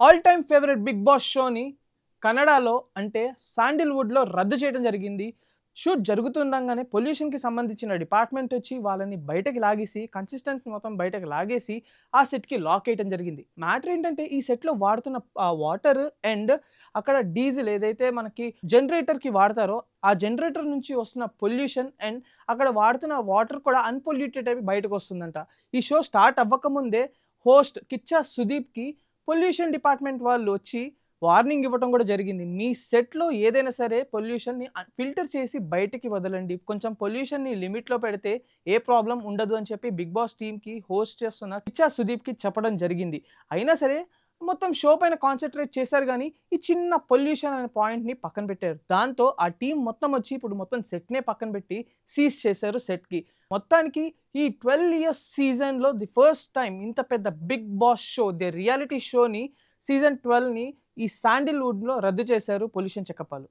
All time favourite Bigg Boss షోని కన్నడలో అంటే శాండిల్వుడ్లో రద్దు చేయడం జరిగింది. షూట్ జరుగుతుండగానే పొల్యూషన్కి సంబంధించిన డిపార్ట్మెంట్ వచ్చి వాళ్ళని బయటకి లాగేసి కన్సిస్టెన్స్ మొత్తం బయటకు లాగేసి ఆ సెట్కి లాక్ వేయటం జరిగింది. మ్యాటర్ ఏంటంటే ఈ సెట్లో వాడుతున్న వాటర్ అండ్ అక్కడ డీజిల్ ఏదైతే మనకి జనరేటర్కి వాడతారో ఆ జనరేటర్ నుంచి వస్తున్న పొల్యూషన్ అండ్ అక్కడ వాడుతున్న వాటర్ కూడా అన్పొల్యూటెడ్ అయి బయటకు వస్తుందంట. ఈ షో స్టార్ట్ అవ్వకముందే హోస్ట్ కిచ్చా సుదీప్కి పొల్యూషన్ డిపార్ట్మెంట్ వాళ్ళు వచ్చి వార్నింగ్ ఇవ్వటం కూడా జరిగింది. మీ సెట్లో ఏదైనా సరే పొల్యూషన్ని ఫిల్టర్ చేసి బయటికి వదలండి. కొంచెం పొల్యూషన్ని లిమిట్లో పెడితే ఏ ప్రాబ్లం ఉండదు అని చెప్పి బిగ్ బాస్ టీమ్కి హోస్ట్ చేస్తున్న కిచ్చా సుదీప్కి చెప్పడం జరిగింది. అయినా సరే మొత్తం షో పైన కాన్సన్ట్రేట్ చేశారు కానీ ఈ చిన్న పొల్యూషన్ అనే పాయింట్ని పక్కన పెట్టారు. దాంతో ఆ టీం మొత్తం వచ్చి ఇప్పుడు మొత్తం సెట్నే పక్కన పెట్టి సీజ్ చేశారు సెట్కి మొత్తానికి ఈ ట్వెల్వ్ ఇయర్స్ సీజన్లో ది ఫస్ట్ టైం ఇంత పెద్ద Bigg Boss show the reality షోని సీజన్ ట్వెల్వ్ని ఈ శాండిల్వుడ్లో రద్దు చేశారు పొల్యూషన్ చెక్కపాలు